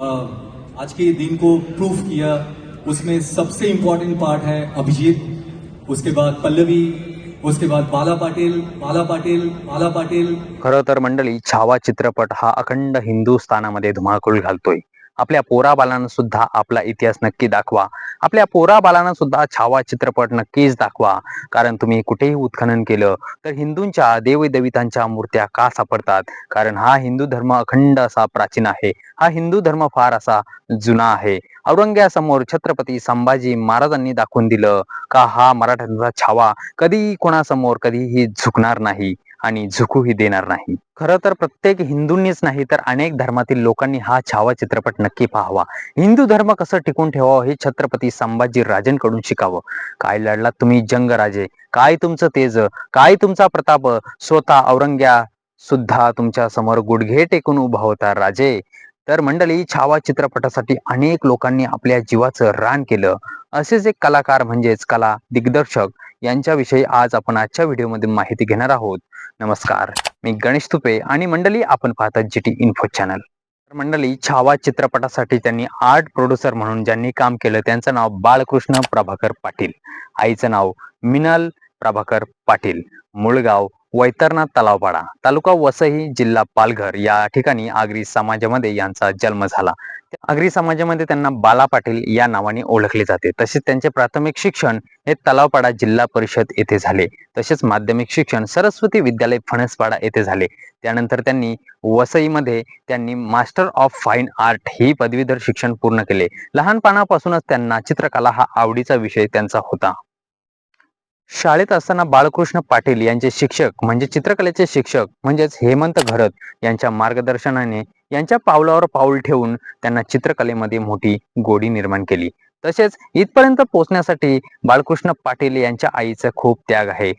आज के दिन को प्रूफ किया। उसमें सबसे इम्पोर्टेंट पार्ट है अभिजीत। उसके बाद पल्लवी। उसके बाद बाला पाटील। बाला पाटील। बाला पाटील। खरं तर मंडळी छावा चित्रपट हा अखंड हिंदुस्थानामध्ये धुमाकूळ घालतोय. आपल्या पोराबालांना सुद्धा आपला इतिहास नक्की दाखवा. आपल्या पोराबालांना सुद्धा छावा चित्रपट नक्कीच दाखवा. कारण तुम्ही कुठेही उत्खनन केलं तर हिंदूंच्या देवदेवितांच्या मूर्त्या का सापडतात? कारण हा हिंदू धर्म अखंड असा प्राचीन आहे. हा हिंदू धर्म फार असा जुना आहे. औरंग्यासमोर छत्रपती संभाजी महाराजांनी दाखवून दिलं का हा मराठ्यांचा छावा कधीही कोणासमोर कधीही झुकणार नाही. आणि झुकूही देणार नाही. खरं तर प्रत्येक हिंदूंनीच नाही तर अनेक धर्मातील लोकांनी हा छावा चित्रपट नक्की पाहावा. हिंदू धर्म कसं टिकून ठेवावं हे छत्रपती संभाजी राजेंकडून शिकावं. काय लढला तुम्ही जंगराजे? काय तुमचं तेज? काय तुमचा प्रताप? स्वतः औरंग्या सुद्धा तुमच्यासमोर गुडघे टेकून उभा होता राजे. तर मंडळी छावा चित्रपटासाठी अनेक लोकांनी आपल्या जीवाचं रान केलं. असेच एक कलाकार म्हणजेच कला दिग्दर्शक यांच्याविषयी आज आपण आजच्या व्हिडिओमध्ये माहिती घेणार आहोत. नमस्कार मी गणेश तुपे आणि मंडळी आपण पाहतात जी टी इन्फो चॅनल. तर मंडळी छावा चित्रपटासाठी त्यांनी आर्ट प्रोड्युसर म्हणून ज्यांनी काम केलं त्यांचं नाव बाळकृष्ण प्रभाकर पाटील. आईचं नाव मिनल प्रभाकर पाटील. मुळगाव वैतरनाथ तलावपाडा तालुका वसई जिल्हा पालघर या ठिकाणी आगरी समाजामध्ये यांचा जन्म झाला. आगरी समाजामध्ये त्यांना बाला पाटील या नावाने ओळखले जाते. तसेच त्यांचे प्राथमिक शिक्षण हे तलावपाडा जिल्हा परिषद येथे झाले. तसेच माध्यमिक शिक्षण सरस्वती विद्यालय फणसपाडा येथे झाले. त्यानंतर त्यांनी वसईमध्ये त्यांनी मास्टर ऑफ फाईन आर्ट ही पदवीधर शिक्षण पूर्ण केले. लहानपणापासूनच त्यांना चित्रकला हा आवडीचा विषय त्यांचा होता. शाळेत असताना बाळकृष्ण पाटील यांचे शिक्षक म्हणजे चित्रकलेचे शिक्षक म्हणजेच हेमंत घरत यांच्या मार्गदर्शनाने यांच्या पावलावर पाऊल ठेवून त्यांना चित्रकलेमध्ये मोठी गोडी निर्माण केली. तसेच इथपर्यंत पोहोचण्यासाठी बाळकृष्ण पाटील यांच्या आईचा खूप त्याग आहे.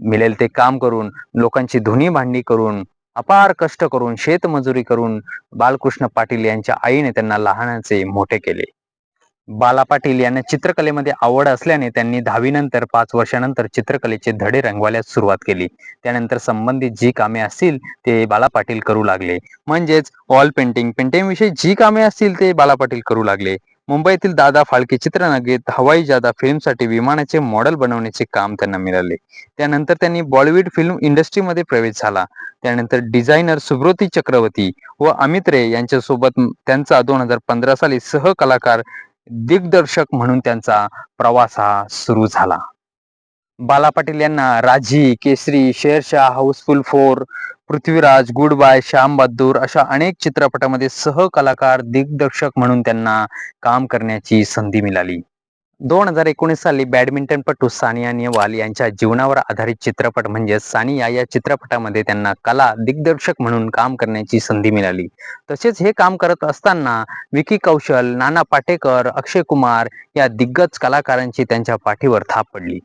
मिळेल ते काम करून लोकांची धुनी भांडी करून अपार कष्ट करून शेतमजुरी करून बाळकृष्ण पाटील यांच्या आईने त्यांना लहानाचे मोठे केले. बाला पाटील यांना चित्रकलेमध्ये आवड असल्याने त्यांनी दहावीनंतर पाच वर्षानंतर चित्रकलेचे धडे रंगवायला सुरुवात केली. त्यानंतर संबंधित जी कामे असतील ते बाला पाटील करू लागले. म्हणजेच वॉल पेंटिंग पेंटिंग विषयी जी कामे असतील ते बाला पाटील करू लागले. मुंबईतील दादा फाळके चित्रनगरीत हवाई जादा फिल्मसाठी विमानाचे मॉडेल बनवण्याचे काम त्यांना मिळाले. त्यानंतर त्यांनी बॉलिवूड फिल्म इंडस्ट्रीमध्ये प्रवेश झाला. त्यानंतर डिझायनर सुब्रोती चक्रवर्ती व अमित रे यांच्यासोबत त्यांचा दोन हजार पंधरा साली सहकलाकार दिग्दर्शक म्हणून त्यांचा प्रवास हा सुरू झाला. बाला पाटील यांना Raazi Kesari Shershaah housefull four Prithviraj goodbye Sam Bahadur अशा अनेक चित्रपटामध्ये सहकलाकार दिग्दर्शक म्हणून त्यांना काम करण्याची संधी मिळाली. दोन हजार एकोणीस साली बॅडमिंटनपटू सानिया नेहवाल यांच्या जीवनावर आधारित चित्रपट म्हणजे सानिया या चित्रपटामध्ये त्यांना कला दिग्दर्शक म्हणून काम करण्याची संधी मिळाली. तसेच हे काम करत असताना विकी कौशल नाना पाटेकर अक्षय कुमार या दिग्गज कलाकारांची त्यांच्या पाठीवर थाप पडली.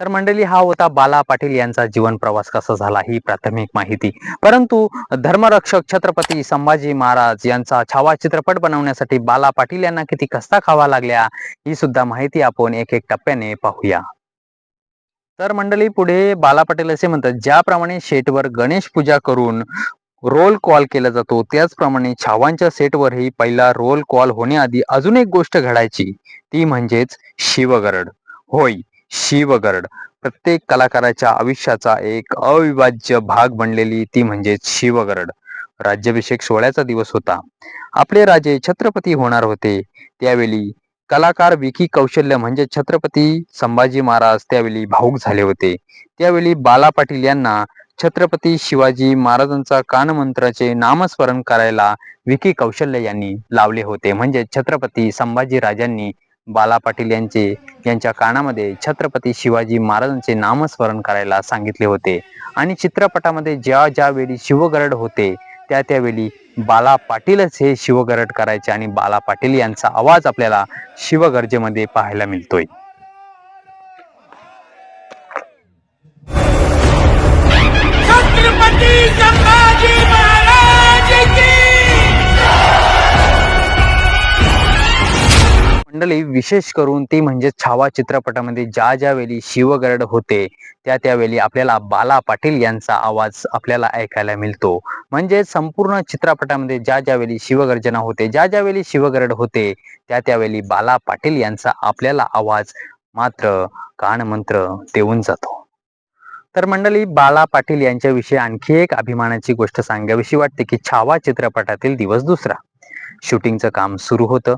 तर मंडळी हा होता बाला पाटील यांचा जीवन प्रवास कसा झाला ही प्राथमिक माहिती. परंतु धर्मरक्षक छत्रपती संभाजी महाराज यांचा छावा चित्रपट बनवण्यासाठी बाला पाटील यांना किती कस्ता खावा लागल्या ही सुद्धा माहिती आपण एक एक टप्प्याने पाहूया. तर मंडळी पुढे बाला पाटील असे म्हणतात ज्याप्रमाणे शेटवर गणेश पूजा करून रोल कॉल केला जातो त्याचप्रमाणे छावांच्या सेटवरही पहिला रोल कॉल होण्याआधी अजून एक गोष्ट घडायची ती म्हणजेच शिवगरड. होय शिवगड प्रत्येक कलाकाराच्या आयुष्याचा एक अविभाज्य भाग बनलेली ती म्हणजे शिवगड राज्याभिषेक सोहळ्याचा दिवस होता. आपले राजे छत्रपती होणार होते. त्यावेळी कलाकार विकी कौशल्य म्हणजे छत्रपती संभाजी महाराज त्यावेळी भाऊक झाले होते. त्यावेळी बाला पाटील यांना छत्रपती शिवाजी महाराजांचा कानमंत्राचे नामस्मरण करायला विकी कौशल्य यांनी लावले होते. म्हणजे छत्रपती संभाजी राजांनी बाला पाटील यांचे यांच्या कानामध्ये छत्रपती शिवाजी महाराजांचे नामस्मरण करायला सांगितले होते. आणि चित्रपटामध्ये ज्या ज्या वेळी शिवगरड होते त्या त्यावेळी बाला पाटीलच हे शिवगरड करायचे आणि बाला पाटील यांचा आवाज आपल्याला शिवगर्जेमध्ये पाहायला मिळतोय. मंडळी विशेष करून ती म्हणजे छावा चित्रपटामध्ये ज्या ज्या वेळी शिवगरड होते त्या त्यावेळी आपल्याला बाला पाटील यांचा आवाज आपल्याला ऐकायला मिळतो. म्हणजे संपूर्ण चित्रपटामध्ये ज्या ज्या वेळी शिवगर्जना होते ज्या ज्या वेळी शिवगरड होते त्या त्यावेळी बाला पाटील यांचा आपल्याला आवाज मात्र कानमंत्र देऊन जातो. तर मंडळी बाला पाटील यांच्याविषयी आणखी एक अभिमानाची गोष्ट सांगावीशी वाटते की छावा चित्रपटातील दिवस दुसरा. शूटिंगचं काम सुरू होतं.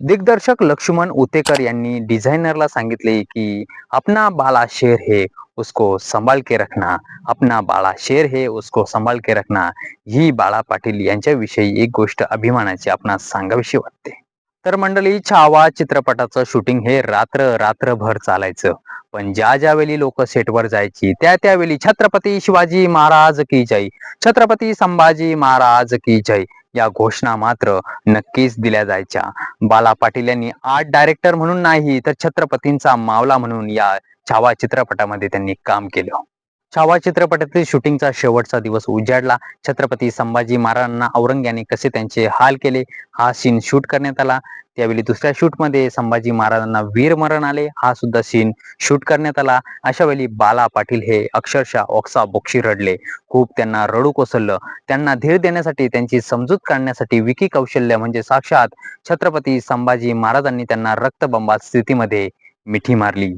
दिग्दर्शक लक्ष्मण उतेकर यांनी डिझायनरला सांगितले की अपना बाला शेर है उसको संभाल के रखना. अपना बाळा शेर हे उसको संभाल के रखना. ही बाळा पाटील यांच्याविषयी एक गोष्ट अभिमानाची आपणास सांगावीशी वाटते. तर मंडळी छावा चित्रपटाचं शूटिंग हे रात्र रात्रभर चालायचं. पण ज्या ज्यावेळी लोक सेटवर जायची त्या त्यावेळी छत्रपती शिवाजी महाराज की जय. छत्रपती संभाजी महाराज की जय. या घोषणा मात्र नक्कीच दिल्या जायच्या. बाला पाटील यांनी आर्ट डायरेक्टर म्हणून नाही तर छत्रपतींचा मावला म्हणून या छावा चित्रपटामध्ये त्यांनी काम केलं. छावा चित्रपटातील शूटिंगचा शेवटचा दिवस उजाडला. छत्रपती संभाजी महाराजांना औरंग्याने कसे त्यांचे हाल केले? हा सीन शूट करण्यात आला. त्यावेळी दुसऱ्या शूटमध्ये संभाजी महाराजांना वीर मरण आले. हा सुद्धा सीन शूट करण्यात आला. अशा वेळी बाला पाटील हे अक्षरशः ओक्सा बोक्षी रडले. खूप त्यांना रडू कोसळलं. त्यांना धीर देण्यासाठी त्यांची समजूत काढण्यासाठी विकी कौशल्य म्हणजे साक्षात छत्रपती संभाजी महाराजांनी त्यांना रक्तबंबात स्थितीमध्ये मिठी मारली.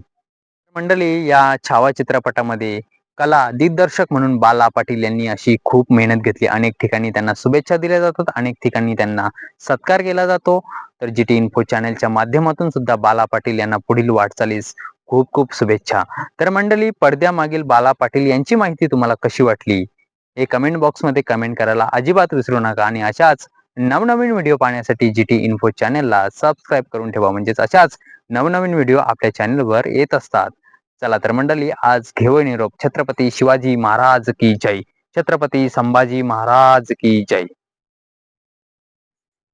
मंडळी या छावा चित्रपटामध्ये कला दिग्दर्शक म्हणून बाला पाटील यांनी अशी खूप मेहनत घेतली. अनेक ठिकाणी त्यांना शुभेच्छा दिल्या जातात अनेक ठिकाणी त्यांना सत्कार केला जातो. तर जी टी इन्फो चॅनलच्या माध्यमातून सुद्धा बाला पाटील यांना पुढील वाटचालीस खूप खूप शुभेच्छा. तर मंडळी पडद्यामागील बाला पाटील यांची माहिती तुम्हाला कशी वाटली? हे कमेंट बॉक्समध्ये कमेंट करायला अजिबात विसरू नका आणि अशाच नवनवीन व्हिडिओ पाहण्यासाठी जी टी इन्फो चॅनलला सबस्क्राईब करून ठेवा. म्हणजेच अशाच नवनवीन व्हिडिओ आपल्या चॅनलवर येत असतात. चला तर मंडळी आज घेऊ निरोप छत्रपती शिवाजी महाराज की जय. छत्रपती संभाजी महाराज की जय.